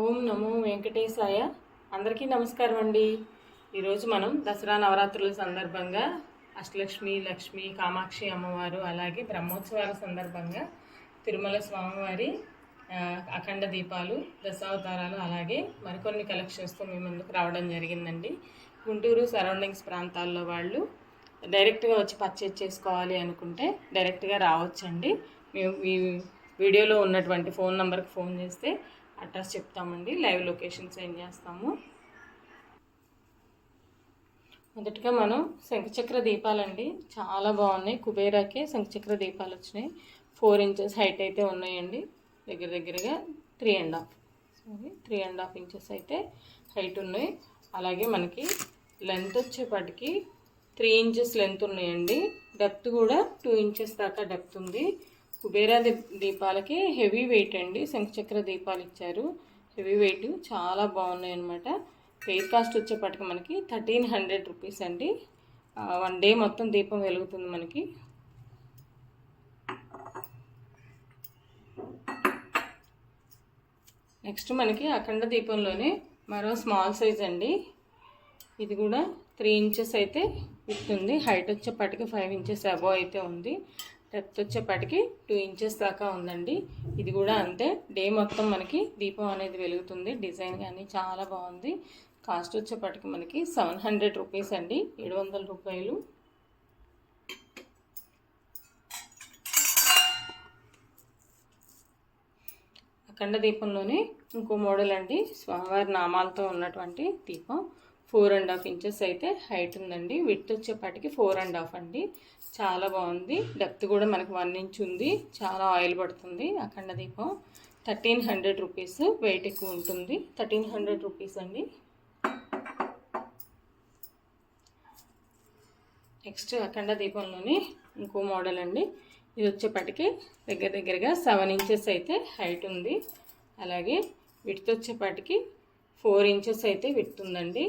ఓం నమో వెంకటేశాయ. అందరికీ నమస్కారం అండి. ఈరోజు మనం దసరా నవరాత్రుల సందర్భంగా అష్టలక్ష్మి లక్ష్మి కామాక్షి అమ్మవారు అలాగే బ్రహ్మోత్సవాల సందర్భంగా తిరుమల స్వామివారి అఖండ దీపాలు దశావతారాలు అలాగే మరికొన్ని కలెక్షన్స్తో మీ ముందుకు రావడం జరిగిందండి. గుంటూరు సరౌండింగ్స్ ప్రాంతాల్లో వాళ్ళు డైరెక్ట్గా వచ్చి పర్చేజ్ చేసుకోవాలి అనుకుంటే డైరెక్ట్గా రావచ్చండి. మేము ఈ వీడియోలో ఉన్నటువంటి ఫోన్ నెంబర్కి ఫోన్ చేస్తే అడ్రస్ చెప్తామండి. లైవ్ లొకేషన్ సెండ్ చేస్తాము. మొదటగా మనం శంఖచక్ర దీపాలండి. చాలా బాగున్నాయి. కుబేరాకే శంఖచక్ర దీపాలు వచ్చినాయి. ఫోర్ ఇంచెస్ హైట్ అయితే ఉన్నాయండి. దగ్గర దగ్గరగా three and half. Sorry three and half inches అయితే హైట్ ఉన్నాయి. అలాగే మనకి లెంత్ వచ్చేపాటికి త్రీ ఇంచెస్ లెంత్ ఉన్నాయండి. డెప్త్ కూడా టూ ఇంచెస్ దాకా డెప్త్ ఉంది. కుబేరా దీపాలకి హెవీ వెయిట్ అండి. శంఖచక్ర దీపాలు ఇచ్చారు. హెవీ వెయిట్ చాలా బాగున్నాయి అనమాట ఫెయిర్ కాస్ట్ వచ్చేపటికి మనకి థర్టీన్ హండ్రెడ్ రూపీస్ అండి. వన్ డే మొత్తం దీపం వెలుగుతుంది మనకి. నెక్స్ట్ మనకి అఖండ దీపంలోనే మరో స్మాల్ సైజ్ అండి. ఇది కూడా త్రీ ఇంచెస్ అయితే ఇస్తుంది ఉంది హైట్ వచ్చేపాటికి ఫైవ్ ఇంచెస్ అబోవ్ అయితే ఉంది. డెప్త్ వచ్చేపాటికి టూ ఇంచెస్ దాకా ఉందండి. ఇది కూడా అంతే. డే మొత్తం మనకి దీపం అనేది వెలుగుతుంది. డిజైన్ కానీ చాలా బాగుంది. కాస్ట్ వచ్చేపాటికి మనకి సెవెన్ హండ్రెడ్ రూపీస్ అండి. ఏడు వందల రూపాయలు. అఖండ దీపంలోనే ఇంకో మోడల్ అండి. స్వామివారి నామాలతో ఉన్నటువంటి దీపం. ఫోర్ అండ్ హాఫ్ ఇంచెస్ అయితే హైట్ ఉందండి. విత్ వచ్చేపాటికి ఫోర్ అండ్ హాఫ్ అండి. చాలా బాగుంది. డెప్త్ కూడా మనకి వన్ ఇంచ్ ఉంది. చాలా ఆయిల్ పడుతుంది అఖండ దీపం. థర్టీన్ హండ్రెడ్ రూపీస్ వెయిట్ ఎక్కువ ఉంటుంది. థర్టీన్ హండ్రెడ్ రూపీస్ అండి. నెక్స్ట్ అఖండ దీపంలోని ఇంకో మోడల్ అండి. ఇది వచ్చేపాటికి దగ్గర దగ్గరగా సెవెన్ ఇంచెస్ అయితే హైట్ ఉంది. అలాగే విడ్త్ వచ్చేపాటికి ఫోర్ ఇంచెస్ అయితే విడుతుందండి ఉందండి.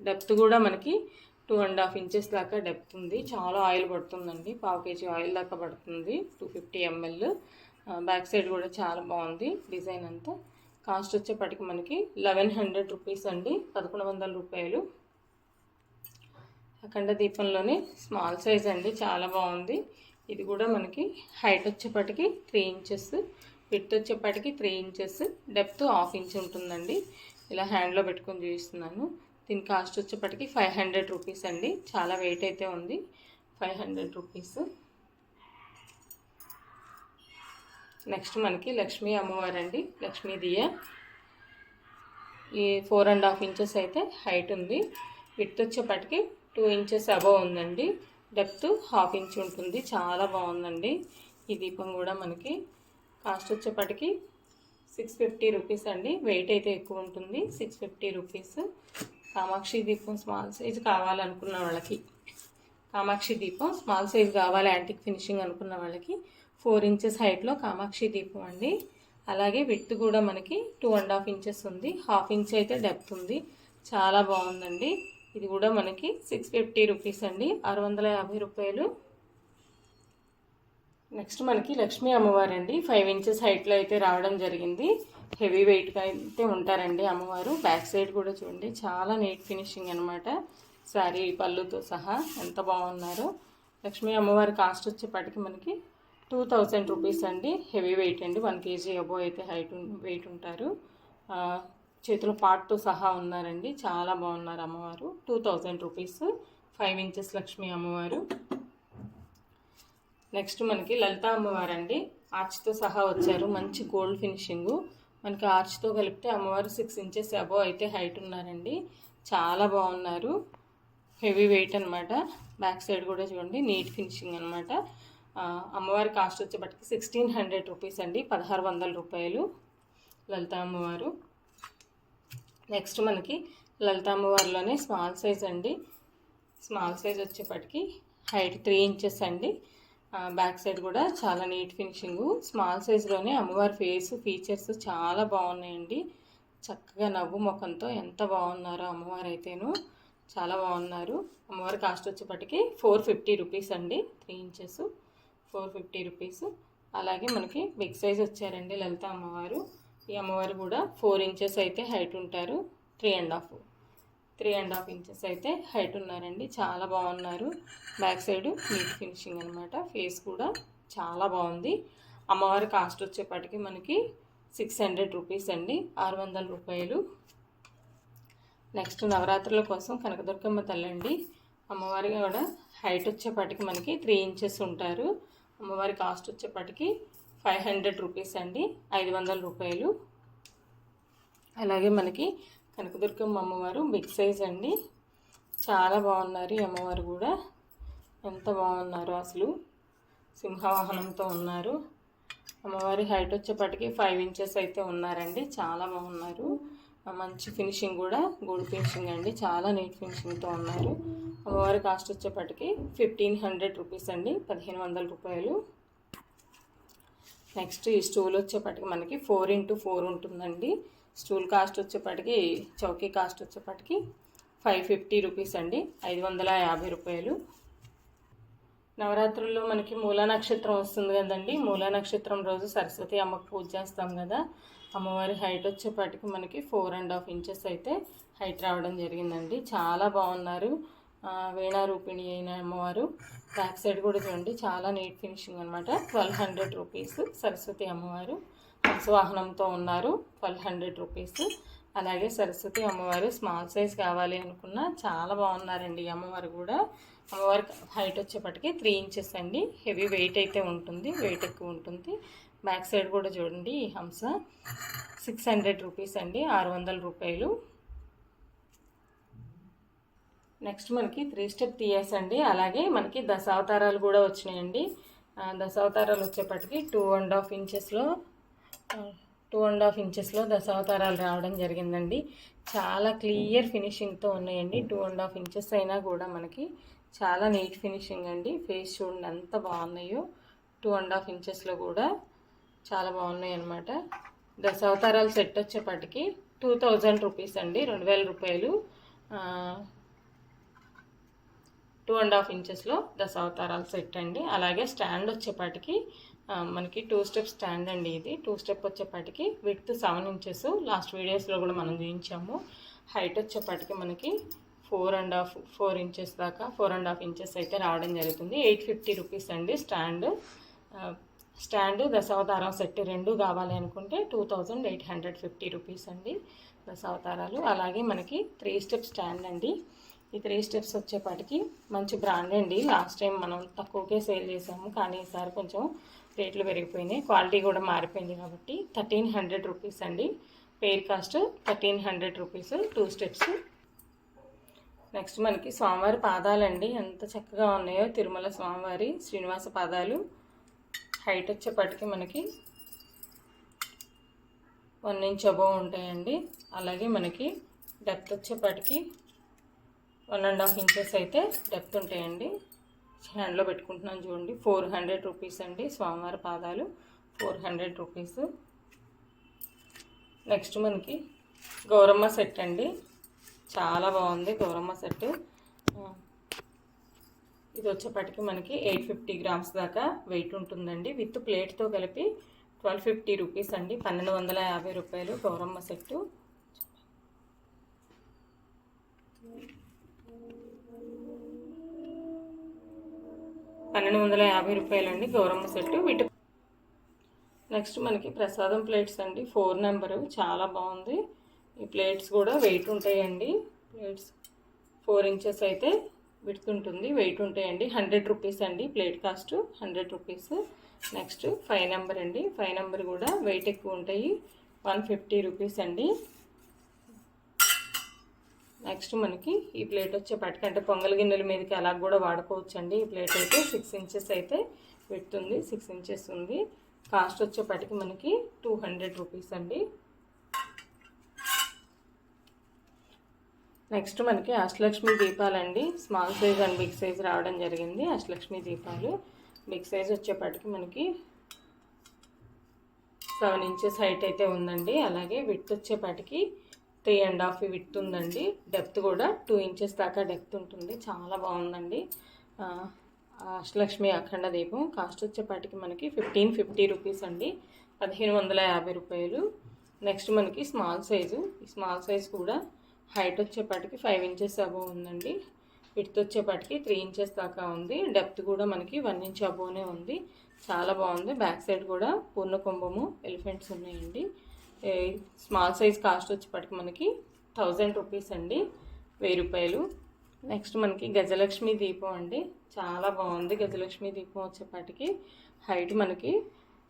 డెప్త్ కూడా మనకి టూ అండ్ హాఫ్ ఇంచెస్ దాకా డెప్త్ ఉంది. చాలా ఆయిల్ పడుతుందండి. పావు కేజీ ఆయిల్ దాకా పడుతుంది. Two fifty ML. Back side కూడా చాలా బాగుంది డిజైన్ అంతా. కాస్ట్ వచ్చేపటికి మనకి లెవెన్ హండ్రెడ్ రూపీస్ అండి. పదకొండు వందల రూపాయలు. అఖండ దీపంలోనే స్మాల్ సైజ్ అండి. చాలా బాగుంది. ఇది కూడా మనకి హైట్ వచ్చేప్పటికి త్రీ ఇంచెస్. విత్ వచ్చేప్పటికి three inches. Depth half inch ఉంటుందండి. ఇలా హ్యాండ్లో పెట్టుకొని చూపిస్తున్నాను దీని కాస్ట్ వచ్చేప్పటికి ఫైవ్ హండ్రెడ్ రూపీస్ అండి. చాలా వెయిట్ అయితే ఉంది. Five hundred rupees. నెక్స్ట్ మనకి లక్ష్మీ అమ్మవారు అండి. లక్ష్మీ దియ. ఈ ఫోర్ అండ్ హాఫ్ ఇంచెస్ అయితే హైట్ ఉంది. విత్ వచ్చేప్పటికి టూ ఇంచెస్ అబవ్ ఉందండి. డెప్త్ హాఫ్ ఇంచ్ ఉంటుంది. చాలా బాగుందండి. ఈ దీపం కూడా మనకి కాస్ట్ వచ్చేప్పటికి సిక్స్ ఫిఫ్టీ రూపీస్ అండి. వెయిట్ అయితే ఎక్కువ ఉంటుంది. Six fifty rupees. కామాక్షి దీపం స్మాల్ సైజ్ కావాలనుకున్న వాళ్ళకి. కామాక్షి దీపం స్మాల్ సైజ్ కావాలి యాంటిక్ ఫినిషింగ్ అనుకున్న వాళ్ళకి. ఫోర్ ఇంచెస్ హైట్లో కామాక్షి దీపం అండి. అలాగే విత్ కూడా మనకి టూ అండ్ హాఫ్ ఇంచెస్ ఉంది. హాఫ్ ఇంచ్ అయితే డెప్త్ ఉంది. చాలా బాగుందండి. ఇది కూడా మనకి సిక్స్ ఫిఫ్టీ రూపీస్ అండి. ఆరు వందల యాభై రూపాయలు. నెక్స్ట్ మనకి లక్ష్మీ అమ్మవారు అండి ఫైవ్ ఇంచెస్ హైట్లో అయితే రావడం జరిగింది. హెవీ వెయిట్గా అయితే ఉంటారండి అమ్మవారు. బ్యాక్ సైడ్ కూడా చూడండి చాలా నీట్ ఫినిషింగ్ అనమాట శారీ పళ్ళుతో సహా ఎంత బాగున్నారో. లక్ష్మీ అమ్మవారి కాస్ట్ వచ్చేప్పటికి మనకి టూ థౌజండ్ రూపీస్ అండి. హెవీ వెయిట్ అండి. వన్ కేజీ అబో అయితే హైట్ వెయిట్ ఉంటారు. చేతిలో పాట్తో సహా ఉన్నారండి. చాలా బాగున్నారు అమ్మవారు. Two thousand rupees five inches Lakshmi అమ్మవారు. నెక్స్ట్ మనకి లలిత అమ్మవారు అండి ఆర్చ్తో సహా వచ్చారు. మంచి గోల్డ్ ఫినిషింగు. మనకి ఆర్చ్తో కలిపితే అమ్మవారు సిక్స్ ఇంచెస్ అబోవ్ అయితే హైట్ ఉన్నారండి. చాలా బాగున్నారు. హెవీ వెయిట్ అనమాట బ్యాక్ సైడ్ కూడా చూడండి నీట్ ఫినిషింగ్ అనమాట అమ్మవారి కాస్ట్ వచ్చేప్పటికి సిక్స్టీన్ హండ్రెడ్ రూపీస్ అండి పదహారు వందల రూపాయలు లలిత అమ్మవారు. నెక్స్ట్ మనకి లలిత అమ్మవారిలోనే స్మాల్ సైజ్ అండి. స్మాల్ సైజ్ వచ్చేప్పటికి హైట్ త్రీ ఇంచెస్ అండి. బ్యాక్ సైడ్ కూడా చాలా నీట్ ఫినిషింగ్ స్మాల్ సైజ్లోనే అమ్మవారి ఫేస్ ఫీచర్స్ చాలా బాగున్నాయండి. చక్కగా నవ్వు ముఖంతో ఎంత బాగున్నారో అమ్మవారు అయితేను. చాలా బాగున్నారు. అమ్మవారి కాస్ట్ వచ్చేపటికి ఫోర్ ఫిఫ్టీ రూపీస్ అండి. Three inches four fifty rupees అలాగే మనకి బిగ్ సైజ్ వచ్చారండి లలిత అమ్మవారు. ఈ అమ్మవారు కూడా ఫోర్ ఇంచెస్ అయితే హైట్ ఉంటారు. Three and half three and half inches అయితే హైట్ ఉన్నారండి. చాలా బాగున్నారు. బ్యాక్ సైడ్ నీట్ ఫినిషింగ్ అనమాట ఫేస్ కూడా చాలా బాగుంది. అమ్మవారి కాస్ట్ వచ్చేపాటికి మనకి సిక్స్ హండ్రెడ్ రూపీస్ అండి. ఆరు వందల రూపాయలు. నెక్స్ట్ నవరాత్రుల కోసం కనకదుర్గమ్మ తల్లి అండి. అమ్మవారి కూడా హైట్ వచ్చేపాటికి మనకి త్రీ ఇంచెస్ ఉంటారు. అమ్మవారి కాస్ట్ వచ్చేపాటికి ఫైవ్ హండ్రెడ్ రూపీస్ అండి. ఐదు వందల రూపాయలు. అలాగే మనకి కనకదుర్గమ్మ అమ్మవారు బిగ్ సైజ్ అండి. చాలా బాగున్నారు ఈ అమ్మవారు కూడా. ఎంత బాగున్నారు అసలు. సింహవాహనంతో ఉన్నారు. అమ్మవారి హైట్ వచ్చేప్పటికి ఫైవ్ ఇంచెస్ అయితే ఉన్నారండి. చాలా బాగున్నారు. మంచి ఫినిషింగ్ కూడా గోల్డ్ ఫినిషింగ్ అండి. చాలా నీట్ ఫినిషింగ్తో ఉన్నారు. అమ్మవారి కాస్ట్ వచ్చేప్పటికి ఫిఫ్టీన్ హండ్రెడ్ రూపీస్ అండి. పదిహేను వందల రూపాయలు. నెక్స్ట్ ఈ స్టూల్ వచ్చేప్పటికి మనకి ఫోర్ ఇంటూ ఫోర్ ఉంటుందండి. స్టూల్ కాస్ట్ వచ్చేప్పటికి చౌకీ కాస్ట్ వచ్చేప్పటికి ఫైవ్ ఫిఫ్టీ రూపీస్ అండి. ఐదు వందల యాభై రూపాయలు. నవరాత్రుల్లో మనకి మూలా నక్షత్రం వస్తుంది కదండి. మూలా నక్షత్రం రోజు సరస్వతి అమ్మకు పూజ చేస్తాం కదా. అమ్మవారి హైట్ వచ్చేపాటికి మనకి ఫోర్ అండ్ హాఫ్ ఇంచెస్ అయితే హైట్ రావడం జరిగిందండి. చాలా బాగున్నారు. వీణా రూపిణి అయిన అమ్మవారు. బ్యాక్ సైడ్ కూడా చూడండి చాలా నీట్ ఫినిషింగ్ అనమాట ట్వెల్వ్ హండ్రెడ్ రూపీస్ సరస్వతి అమ్మవారు. వాహనంతో ఉన్నారు. Twelve hundred rupees. అలాగే సరస్వతి అమ్మవారు స్మాల్ సైజ్ కావాలి అనుకున్న చాలా బాగున్నారండి అమ్మవారు కూడా. అమ్మవారి హైట్ వచ్చేప్పటికి త్రీ ఇంచెస్ అండి. హెవీ వెయిట్ అయితే ఉంటుంది. వెయిట్ ఎక్కువ ఉంటుంది. బ్యాక్ సైడ్ కూడా చూడండి ఈ హంస. సిక్స్ హండ్రెడ్ రూపీస్ అండి. ఆరు వందల రూపాయలు. నెక్స్ట్ మనకి త్రీ స్టెప్ తీయస్ అండి. అలాగే మనకి దశావతారాలు కూడా వచ్చినాయండి. దశావతారాలు వచ్చేప్పటికి టూ అండ్ హాఫ్ ఇంచెస్లో టూ అండ్ హాఫ్ ఇంచెస్లో దశావతారాలు రావడం జరిగిందండి. చాలా క్లియర్ ఫినిషింగ్తో ఉన్నాయండి. టూ అండ్ హాఫ్ ఇంచెస్ అయినా కూడా మనకి చాలా నీట్ ఫినిషింగ్ అండి. ఫేస్ చూడండి ఎంత బాగున్నాయో. టూ అండ్ హాఫ్ ఇంచెస్లో కూడా చాలా బాగున్నాయి అనమాట దశావతారాలు సెట్ వచ్చేపాటికి టూ థౌజండ్ రూపీస్ అండి. రెండు వేల రూపాయలు టూ అండ్ హాఫ్ ఇంచెస్లో దశావతారాలు సెట్ అండి. అలాగే స్టాండ్ వచ్చేపాటికి మనకి టూ స్టెప్ స్టాండ్ అండి ఇది. టూ స్టెప్ వచ్చేపాటికి విత్ సెవెన్ ఇంచెస్ లాస్ట్ వీడియోస్లో కూడా మనం చూపించాము. హైట్ వచ్చేపాటికి మనకి four and half four inches దాకా ఫోర్ అండ్ హాఫ్ ఇంచెస్ అయితే రావడం జరుగుతుంది. ఎయిట్ ఫిఫ్టీ రూపీస్ అండి స్టాండ్ స్టాండ్ దశావతారం సెట్ రెండు కావాలి అనుకుంటే two thousand eight hundred fifty rupees అండి దశావతారాలు. అలాగే మనకి త్రీ స్టెప్ స్టాండ్ అండి. ఈ త్రీ స్టెప్స్ వచ్చేపాటికి మంచి బ్రాండ్ అండి. లాస్ట్ టైం మనం తక్కువకే సేల్ చేసాము. కానీ ఈసారి కొంచెం రేట్లు పెరిగిపోయినాయి. క్వాలిటీ కూడా మారిపోయింది కాబట్టి థర్టీన్ హండ్రెడ్ రూపీస్ అండి. Pair cost thirteen hundred rupees two steps. Next మనకి స్వామివారి పాదాలండి. ఎంత చక్కగా ఉన్నాయో తిరుమల స్వామివారి శ్రీనివాస పాదాలు. హైట్ వచ్చేపటికి మనకి వన్ ఇంచ్ అబవ్ ఉంటాయండి. అలాగే మనకి డెప్త్ వచ్చేపటికి వన్ అండ్ హాఫ్ ఇంచెస్ అయితే డెప్త్ ఉంటాయండి. హ్యాండ్లో పెట్టుకుంటున్నాను చూడండి. ఫోర్ హండ్రెడ్ రూపీస్ అండి స్వామివారి పాదాలు. Four hundred rupees. నెక్స్ట్ మనకి గౌరమ్మ సెట్ అండి. చాలా బాగుంది గౌరమ్మ సెట్. ఇది వచ్చేపటికి మనకి ఎయిట్ ఫిఫ్టీ గ్రామ్స్ దాకా వెయిట్ ఉంటుందండి. విత్ ప్లేట్తో కలిపి ట్వెల్వ్ ఫిఫ్టీ రూపీస్ అండి. పన్నెండు వందల యాభై రూపాయలు గౌరమ్మ సెట్టు. పన్నెండు వందల యాభై రూపాయలండి గౌరమ్మ సెట్టు. వీటి నెక్స్ట్ మనకి ప్రసాదం ప్లేట్స్ అండి. Four number. చాలా బాగుంది. ఈ ప్లేట్స్ కూడా వెయిట్ ఉంటాయండి. ప్లేట్స్ ఫోర్ ఇంచెస్ అయితే విడుతుంటుంది వెయిట్ ఉంటాయండి. హండ్రెడ్ రూపీస్ అండి plate cost. Hundred rupees. Next five number అండి. ఫైవ్ నెంబర్ కూడా వెయిట్ ఎక్కువ ఉంటాయి. వన్ ఫిఫ్టీ రూపీస్ అండి. నెక్స్ట్ మనకి ఈ ప్లేట్ వచ్చే పట్టుకంటే పొంగల్ గిన్నెల మీదకి అలా కూడా వాడుకోవచ్చు అండి ఈ ప్లేట్ అయితే సిక్స్ ఇంచెస్ అయితే పెడుతుంది సిక్స్ ఇంచెస్ ఉంది. కాస్ట్ వచ్చేపాటికి మనకి టూ హండ్రెడ్ రూపీస్ అండి. నెక్స్ట్ మనకి Ashtalakshmi దీపాలండి. Small size and big size రావడం జరిగింది. అష్టలక్ష్మి దీపాలు. బిగ్ సైజ్ వచ్చేపటికి మనకి సెవెన్ ఇంచెస్ హైట్ అయితే ఉందండి. అలాగే విత్ వచ్చేపాటికి త్రీ అండ్ హాఫ్ విత్ ఉందండి. డెప్త్ కూడా టూ ఇంచెస్ దాకా డెప్త్ ఉంటుంది. చాలా బాగుందండి. అష్టలక్ష్మి అఖండ దీపం. కాస్ట్ వచ్చేపాటికి మనకి ఫిఫ్టీన్ ఫిఫ్టీ రూపీస్ అండి. పదిహేను వందల యాభై రూపాయలు. నెక్స్ట్ మనకి స్మాల్ సైజు. ఈ స్మాల్ సైజ్ కూడా హైట్ వచ్చేపాటికి ఫైవ్ ఇంచెస్ అబోవ్ ఉందండి. విడ్త్ వచ్చేపాటికి త్రీ ఇంచెస్ దాకా ఉంది. డెప్త్ కూడా మనకి వన్ ఇంచ్ అబోనే ఉంది. చాలా బాగుంది. బ్యాక్ సైడ్ కూడా పూర్ణ కుంభము ఎలిఫెంట్స్ ఉన్నాయండి. స్మాల్ సైజ్ కాస్ట్ వచ్చేప్పటికి మనకి థౌజండ్ రూపీస్ అండి వెయ్యి రూపాయలు. నెక్స్ట్ మనకి గజలక్ష్మి దీపం అండి. చాలా బాగుంది గజలక్ష్మి దీపం వచ్చేపాటికి హైట్ మనకి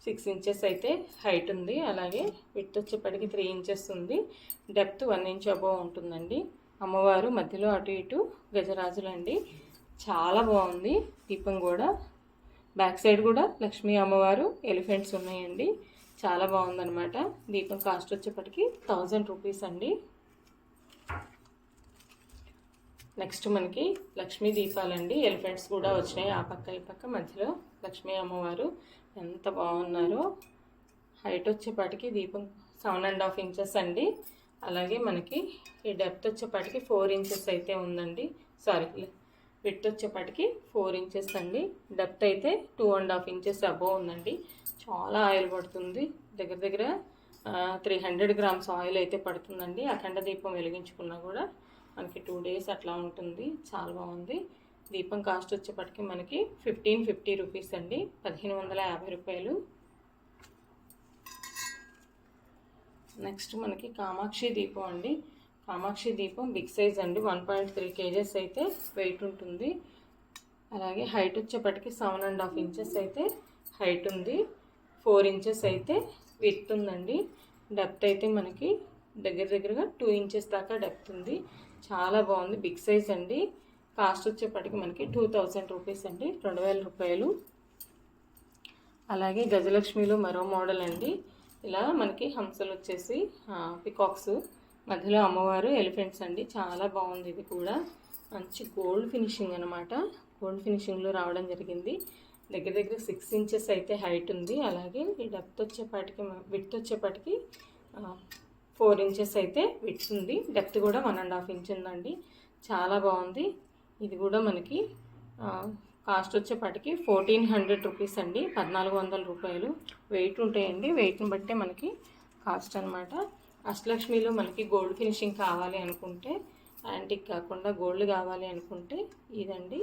సిక్స్ ఇంచెస్ అయితే హైట్ ఉంది. అలాగే విత్ వచ్చేప్పటికి త్రీ ఇంచెస్ ఉంది. డెప్త్ వన్ ఇంచ్ అబోవ్ ఉంటుందండి. అమ్మవారు మధ్యలో అటు ఇటు గజరాజులు అండి చాలా బాగుంది దీపం కూడా. బ్యాక్ సైడ్ కూడా లక్ష్మీ అమ్మవారు ఎలిఫెంట్స్ ఉన్నాయండి. చాలా బాగుందనమాట దీపం కాస్ట్ వచ్చేప్పటికి థౌజండ్ రూపీస్ అండి. నెక్స్ట్ మనకి లక్ష్మీ దీపాలండి. ఎలిఫెంట్స్ కూడా వచ్చినాయి ఆ పక్క ఈ పక్క మధ్యలో. లక్ష్మీ అమ్మవారు ఎంత బాగున్నారో. హైట్ వచ్చేపాటికి దీపం సెవెన్ అండ్ హాఫ్ ఇంచెస్ అండి. అలాగే మనకి ఈ డెప్త్ వచ్చేపాటికి ఫోర్ ఇంచెస్ అయితే ఉందండి. సారీ విత్ వచ్చేపాటికి ఫోర్ ఇంచెస్ అండి. డెప్త్ అయితే two and half inches above ఉందండి. చాలా ఆయిల్ పడుతుంది. దగ్గర దగ్గర త్రీ హండ్రెడ్ గ్రామ్స్ ఆయిల్ అయితే పడుతుందండి. అఖండ దీపం వెలిగించుకున్నా కూడా మనకి టూ డేస్ అట్లా ఉంటుంది. చాలా బాగుంది. దీపం కాస్ట్ వచ్చేప్పటికి మనకి ఫిఫ్టీన్ ఫిఫ్టీ రూపీస్ అండి. పదిహేను వందల యాభై రూపాయలు. నెక్స్ట్ మనకి కామాక్షి దీపం అండి. కామాక్షి దీపం బిగ్ సైజ్ అండి. వన్ పాయింట్ త్రీ కేజెస్ అయితే వెయిట్ ఉంటుంది. అలాగే హైట్ వచ్చేప్పటికి సెవెన్ అండ్ హాఫ్ ఇంచెస్ అయితే హైట్ ఉంది. ఫోర్ ఇంచెస్ అయితే విత్ ఉందండి. డెప్త్ అయితే మనకి దగ్గర దగ్గరగా టూ ఇంచెస్ దాకా డెప్త్ ఉంది. చాలా బాగుంది. బిగ్ సైజ్ అండి. కాస్ట్ వచ్చేప్పటికి మనకి టూ థౌజండ్ రూపీస్ అండి. రెండు వేల రూపాయలు. అలాగే గజలక్ష్మిలో మరో మోడల్ అండి. ఇలా మనకి హంసలు వచ్చేసి పికాక్స్. మధ్యలో అమ్మవారు ఎలిఫెంట్స్ అండి. చాలా బాగుంది ఇది కూడా. మంచి గోల్డ్ ఫినిషింగ్ అనమాట గోల్డ్ ఫినిషింగ్లో రావడం జరిగింది. దగ్గర దగ్గర సిక్స్ ఇంచెస్ అయితే హైట్ ఉంది. అలాగే ఈ డెప్త్ వచ్చేపాటికి విత్ వచ్చేపాటికి ఫోర్ ఇంచెస్ అయితే విడ్త్ ఉంది. డెప్త్ కూడా వన్ అండ్ హాఫ్ ఇంచ్ ఉందండి. చాలా బాగుంది. ఇది కూడా మనకి కాస్ట్ వచ్చేపాటికి ఫోర్టీన్ హండ్రెడ్ రూపీస్ అండి. పద్నాలుగు వందల రూపాయలు. వెయిట్ ఉంటాయండి. వెయిట్ని బట్టే మనకి కాస్ట్ అనమాట అష్టలక్ష్మిలో మనకి గోల్డ్ ఫినిషింగ్ కావాలి అనుకుంటే యాంటిక్ కాకుండా గోల్డ్ కావాలి అనుకుంటే ఇదండి.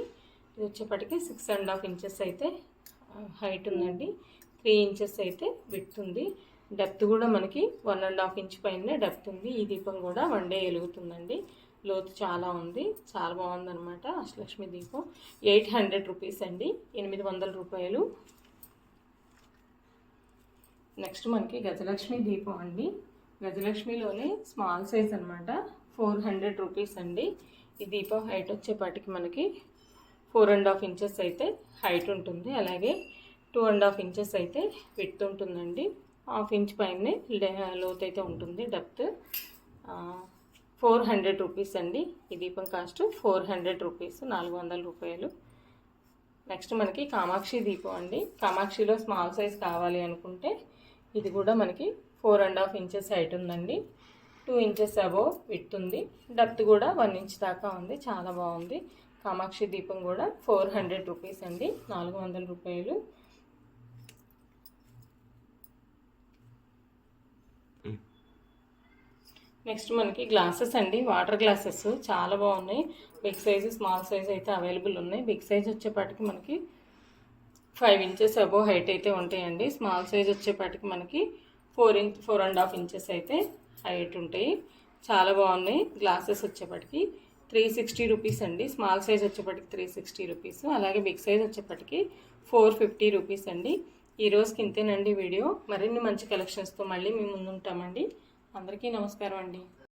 ఇది వచ్చేప్పటికి సిక్స్ అండ్ హాఫ్ ఇంచెస్ అయితే హైట్ ఉందండి. త్రీ ఇంచెస్ అయితే విడ్త్ ఉంది. డెప్త్ కూడా మనకి వన్ అండ్ హాఫ్ ఇంచ్ పైన డెప్త్ ఉంది. ఈ దీపం కూడా వన్ డే వెలుగుతుందండి. లోతు చాలా ఉంది. చాలా బాగుందన్నమాట అష్టలక్ష్మి దీపం. ఎయిట్ హండ్రెడ్ రూపీస్ అండి. ఎనిమిది వందల రూపాయలు. నెక్స్ట్ మనకి గజలక్ష్మి దీపం అండి. గజలక్ష్మిలోనే స్మాల్ సైజ్ అనమాట ఫోర్ హండ్రెడ్ రూపీస్ అండి. ఈ దీపం హైట్ వచ్చేపాటికి మనకి ఫోర్ అండ్ హాఫ్ ఇంచెస్ అయితే హైట్ ఉంటుంది. అలాగే టూ అండ్ హాఫ్ ఇంచెస్ అయితే విత్ ఉంటుందండి. హాఫ్ ఇంచ్ పైన లోత్ అయితే ఉంటుంది డెప్త్. ఫోర్ హండ్రెడ్ రూపీస్ అండి. ఈ దీపం కాస్ట్ ఫోర్ హండ్రెడ్ రూపీస్ నాలుగు వందల రూపాయలు. నెక్స్ట్ మనకి కామాక్షి దీపం అండి. కామాక్షిలో స్మాల్ సైజ్ కావాలి అనుకుంటే ఇది కూడా మనకి four and half inches height ఉందండి. టూ ఇంచెస్ అబోవ్ విత్ ఉంది. డెప్త్ కూడా వన్ ఇంచ్ దాకా ఉంది. చాలా బాగుంది. కామాక్షి దీపం కూడా ఫోర్ హండ్రెడ్ రూపీస్ అండి. నాలుగు వందల రూపాయలు. నెక్స్ట్ మనకి గ్లాసెస్ అండి. వాటర్ గ్లాసెస్ చాలా బాగున్నాయి. బిగ్ సైజు స్మాల్ సైజ్ అయితే అవైలబుల్ ఉన్నాయి. బిగ్ సైజ్ వచ్చేపాటికి మనకి ఫైవ్ ఇంచెస్ అబోవ్ హైట్ అయితే ఉంటాయండి. స్మాల్ సైజ్ వచ్చేపాటికి మనకి four inch four and half inches అయితే హైట్ ఉంటాయి. చాలా బాగున్నాయి. గ్లాసెస్ వచ్చేప్పటికి త్రీ సిక్స్టీ రూపీస్ అండి. స్మాల్ సైజ్ వచ్చేప్పటికి త్రీ సిక్స్టీ రూపీస్. అలాగే బిగ్ సైజ్ వచ్చేప్పటికి ఫోర్ ఫిఫ్టీ రూపీస్ అండి. ఈరోజుకి ఇంతేనండి వీడియో. మరిన్ని మంచి కలెక్షన్స్తో మళ్ళీ మేము ముందుంటామండి. అందరికీ నమస్కారం అండి.